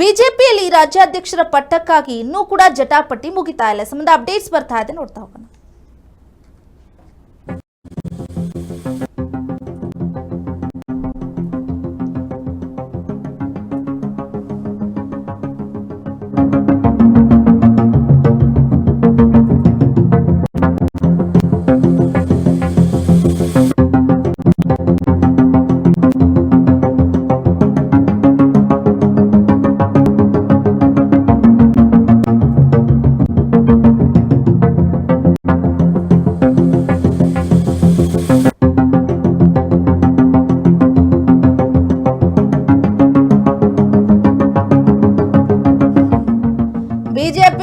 ಬಿಜೆಪಿಯಲ್ಲಿ ರಾಜ್ಯಾಧ್ಯಕ್ಷರ ಪಟ್ಟಕ್ಕಾಗಿ ಇನ್ನೂ ಕೂಡ ಜಟಾಪಟಿ ಮುಗಿತಾ ಇಲ್ಲ. ಸಂಬಂಧ ಅಪ್ಡೇಟ್ಸ್ ಬರ್ತಾ ಇದೆ. ನೋಡ್ತಾ ಹೋಗೋಣ.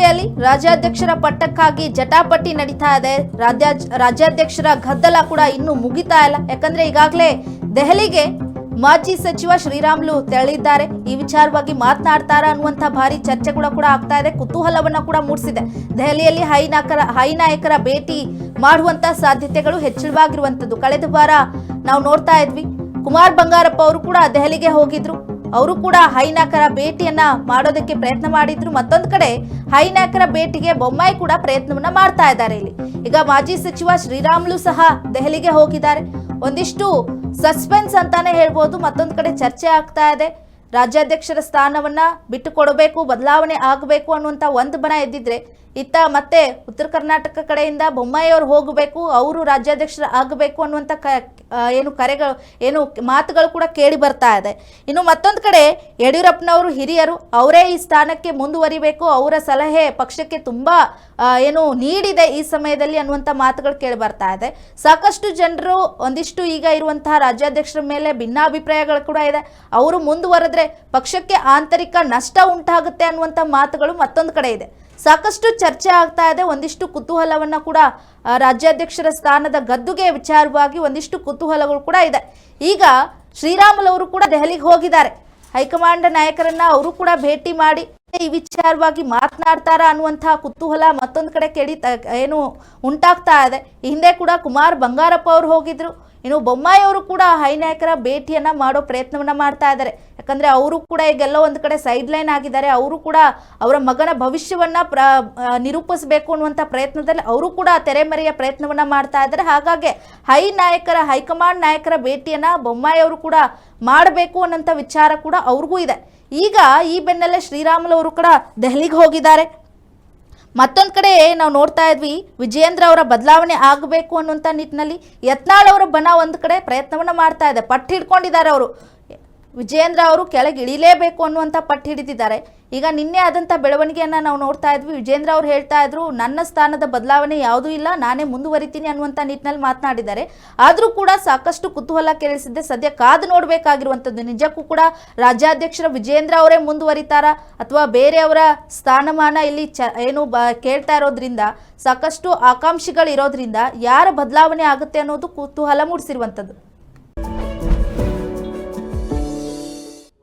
ಬಿಜೆಪಿಯಲ್ಲಿ ರಾಜ್ಯಾಧ್ಯಕ್ಷರ ಪಟ್ಟಕ್ಕಾಗಿ ಜಟಾಪಟ್ಟಿ ನಡೀತಾ ಇದೆ. ರಾಜ್ಯ ರಾಜ್ಯಾಧ್ಯಕ್ಷರ ಗದ್ದಲ ಕೂಡ ಇನ್ನೂ ಮುಗಿತಾ ಇಲ್ಲ. ಯಾಕಂದ್ರೆ ಈಗಾಗಲೇ ದೆಹಲಿಗೆ ಮಾಜಿ ಸಚಿವ ಶ್ರೀರಾಮ್ಲು ತೆರಳಿದ್ದಾರೆ. ಈ ವಿಚಾರವಾಗಿ ಮಾತನಾಡ್ತಾರ ಅನ್ನುವಂತ ಭಾರಿ ಚರ್ಚೆ ಕೂಡ ಆಗ್ತಾ ಇದೆ. ಕುತೂಹಲವನ್ನ ಕೂಡ ಮೂಡಿಸಿದೆ. ದೆಹಲಿಯಲ್ಲಿ ಹೈ ನಾಯಕರ ಹೈ ನಾಯಕರ ಭೇಟಿ ಮಾಡುವಂತ ಸಾಧ್ಯತೆಗಳು ಹೆಚ್ಚಳವಾಗಿರುವಂತದ್ದು ಕಳೆದ ವಾರ ನಾವು ನೋಡ್ತಾ ಇದ್ವಿ. ಕುಮಾರ್ ಬಂಗಾರಪ್ಪ ಅವರು ಕೂಡ ದೆಹಲಿಗೆ ಹೋಗಿದ್ರು. ಅವರು ಕೂಡ ಹೈನಾಕರ ಭೇಟಿಯನ್ನ ಮಾಡೋದಕ್ಕೆ ಪ್ರಯತ್ನ ಮಾಡಿದ್ರು. ಮತ್ತೊಂದು ಕಡೆ ಹೈನಾಕರ ಭೇಟಿಗೆ ಬೊಮ್ಮಾಯಿ ಕೂಡ ಪ್ರಯತ್ನವನ್ನ ಮಾಡ್ತಾ ಇದ್ದಾರೆ ಇಲ್ಲಿ. ಈಗ ಮಾಜಿ ಸಚಿವ ಶ್ರೀರಾಮುಲು ಸಹ ದೆಹಲಿಗೆ ಹೋಗಿದ್ದಾರೆ. ಒಂದಿಷ್ಟು ಸಸ್ಪೆನ್ಸ್ ಅಂತಾನೆ ಹೇಳ್ಬೋದು. ಮತ್ತೊಂದು ಕಡೆ ಚರ್ಚೆ ಆಗ್ತಾ ಇದೆ. ರಾಜ್ಯಾಧ್ಯಕ್ಷರ ಸ್ಥಾನವನ್ನ ಬಿಟ್ಟು ಕೊಡಬೇಕು ಬದಲಾವಣೆ ಆಗಬೇಕು ಅನ್ನುವಂಥ ಒಂದು ಬನ ಎದ್ದಿದ್ರೆ ಇತ್ತ ಮತ್ತೆ ಉತ್ತರ ಕರ್ನಾಟಕ ಕಡೆಯಿಂದ ಬೊಮ್ಮಾಯಿಯವರು ಹೋಗಬೇಕು, ಅವರು ರಾಜ್ಯಾಧ್ಯಕ್ಷರ ಆಗಬೇಕು ಅನ್ನುವಂಥ ಕ ಏನು ಕರೆಗಳು, ಏನು ಮಾತುಗಳು ಕೂಡ ಕೇಳಿ ಬರ್ತಾ ಇದೆ. ಇನ್ನು ಮತ್ತೊಂದು ಕಡೆ ಯಡಿಯೂರಪ್ಪನವರು ಹಿರಿಯರು, ಅವರೇ ಈ ಸ್ಥಾನಕ್ಕೆ ಮುಂದುವರಿಬೇಕು, ಅವರ ಸಲಹೆ ಪಕ್ಷಕ್ಕೆ ತುಂಬಾ ಏನು ನೀಡಿದೆ ಈ ಸಮಯದಲ್ಲಿ ಅನ್ನುವಂಥ ಮಾತುಗಳು ಕೇಳಿ ಬರ್ತಾ ಇದೆ. ಸಾಕಷ್ಟು ಜನರು ಒಂದಿಷ್ಟು ಈಗ ಇರುವಂತಹ ರಾಜ್ಯಾಧ್ಯಕ್ಷರ ಮೇಲೆ ಭಿನ್ನಾಭಿಪ್ರಾಯಗಳು ಕೂಡ ಇದೆ. ಅವರು ಮುಂದುವರೆದ್ರೆ ಪಕ್ಷಕ್ಕೆ ಆಂತರಿಕ ನಷ್ಟ ಉಂಟಾಗುತ್ತೆ ಅನ್ನುವಂಥ ಮಾತುಗಳು ಮತ್ತೊಂದು ಕಡೆ ಇದೆ. ಸಾಕಷ್ಟು ಚರ್ಚೆ ಆಗ್ತಾ ಇದೆ. ಒಂದಿಷ್ಟು ಕುತೂಹಲವನ್ನ ಕೂಡ ರಾಜ್ಯಾಧ್ಯಕ್ಷರ ಸ್ಥಾನದ ಗದ್ದುಗೆ ವಿಚಾರವಾಗಿ ಒಂದಿಷ್ಟು ಕುತೂಹಲಗಳು ಕೂಡ ಇದೆ. ಈಗ ಶ್ರೀರಾಮುಲು ಅವರು ಕೂಡ ದೆಹಲಿಗೆ ಹೋಗಿದ್ದಾರೆ. ಹೈಕಮಾಂಡ್ ನಾಯಕರನ್ನ ಅವರು ಕೂಡ ಭೇಟಿ ಮಾಡಿ ಈ ವಿಚಾರವಾಗಿ ಮಾತನಾಡ್ತಾರ ಅನ್ನುವಂತಹ ಕುತೂಹಲ ಮತ್ತೊಂದು ಕಡೆ ಕೇಳಿ ಏನು ಉಂಟಾಗ್ತಾ ಇದೆ. ಹಿಂದೆ ಕೂಡ ಕುಮಾರ್ ಬಂಗಾರಪ್ಪ ಅವರು ಹೋಗಿದ್ರು. ಇನ್ನು ಬೊಮ್ಮಾಯಿ ಅವರು ಕೂಡ ಹೈ ನಾಯಕರ ಭೇಟಿಯನ್ನ ಮಾಡೋ ಪ್ರಯತ್ನವನ್ನ ಮಾಡ್ತಾ ಇದ್ದಾರೆ. ಯಾಕಂದ್ರೆ ಅವರು ಕೂಡ ಈಗೆಲ್ಲ ಒಂದು ಕಡೆ ಸೈಡ್ ಲೈನ್ ಆಗಿದ್ದಾರೆ, ಅವರು ಕೂಡ ಅವರ ಮಗನ ಭವಿಷ್ಯವನ್ನ ಪ್ರ ನಿರೂಪಿಸಬೇಕು ಅನ್ನುವಂಥ ಪ್ರಯತ್ನದಲ್ಲಿ ಅವರು ಕೂಡ ತೆರೆಮರೆಯ ಪ್ರಯತ್ನವನ್ನ ಮಾಡ್ತಾ ಇದ್ದಾರೆ. ಹಾಗಾಗಿ ಹೈ ನಾಯಕರ, ಹೈಕಮಾಂಡ್ ನಾಯಕರ ಭೇಟಿಯನ್ನ ಬೊಮ್ಮಾಯಿ ಅವರು ಕೂಡ ಮಾಡಬೇಕು ಅನ್ನೋಂಥ ವಿಚಾರ ಕೂಡ ಅವ್ರಿಗೂ ಇದೆ. ಈಗ ಈ ಬೆನ್ನಲ್ಲೇ ಶ್ರೀರಾಮುಲು ಅವರು ಕೂಡ ದೆಹಲಿಗೆ ಹೋಗಿದ್ದಾರೆ. ಮತ್ತೊಂದು ಕಡೆ ನಾವು ನೋಡ್ತಾ ಇದ್ವಿ, ವಿಜಯೇಂದ್ರ ಅವರ ಬದಲಾವಣೆ ಆಗಬೇಕು ಅನ್ನುವಂಥ ನಿಟ್ಟಿನಲ್ಲಿ ಯತ್ನಾಳ್ ಅವರ ಬನ ಒಂದು ಕಡೆ ಪ್ರಯತ್ನವನ್ನ ಮಾಡ್ತಾ ಇದೆ. ಪಟ್ಟು ಹಿಡ್ಕೊಂಡಿದ್ದಾರೆ ಅವರು. ವಿಜಯೇಂದ್ರ ಅವರು ಕೆಳಗೆ ಇಳಿಲೇಬೇಕು ಅನ್ನುವಂಥ ಪಟ್ಟು ಹಿಡಿದಿದ್ದಾರೆ. ಈಗ ನಿನ್ನೆ ಆದಂಥ ಬೆಳವಣಿಗೆಯನ್ನು ನಾವು ನೋಡ್ತಾ ಇದ್ವಿ. ವಿಜೇಂದ್ರ ಅವರು ಹೇಳ್ತಾ ಇದ್ರು, ನನ್ನ ಸ್ಥಾನದ ಬದಲಾವಣೆ ಯಾವುದೂ ಇಲ್ಲ, ನಾನೇ ಮುಂದುವರಿತೀನಿ ಅನ್ನುವಂಥ ನಿಟ್ಟಿನಲ್ಲಿ ಮಾತನಾಡಿದ್ದಾರೆ. ಆದರೂ ಕೂಡ ಸಾಕಷ್ಟು ಕುತೂಹಲ ಕೇಳಿಸಿದ್ದೆ ಸದ್ಯ ಕಾದು ನೋಡಬೇಕಾಗಿರುವಂಥದ್ದು ನಿಜಕ್ಕೂ ಕೂಡ ರಾಜ್ಯಾಧ್ಯಕ್ಷರ ವಿಜೇಂದ್ರ ಅವರೇ ಮುಂದುವರಿತಾರಾ ಅಥವಾ ಬೇರೆಯವರ ಸ್ಥಾನಮಾನ ಇಲ್ಲಿ ಚ, ಏನು ಬ, ಕೇಳ್ತಾ ಇರೋದ್ರಿಂದ, ಸಾಕಷ್ಟು ಆಕಾಂಕ್ಷಿಗಳಿರೋದ್ರಿಂದ ಯಾರ ಬದಲಾವಣೆ ಆಗುತ್ತೆ ಅನ್ನೋದು ಕುತೂಹಲ ಮೂಡಿಸಿರುವಂಥದ್ದು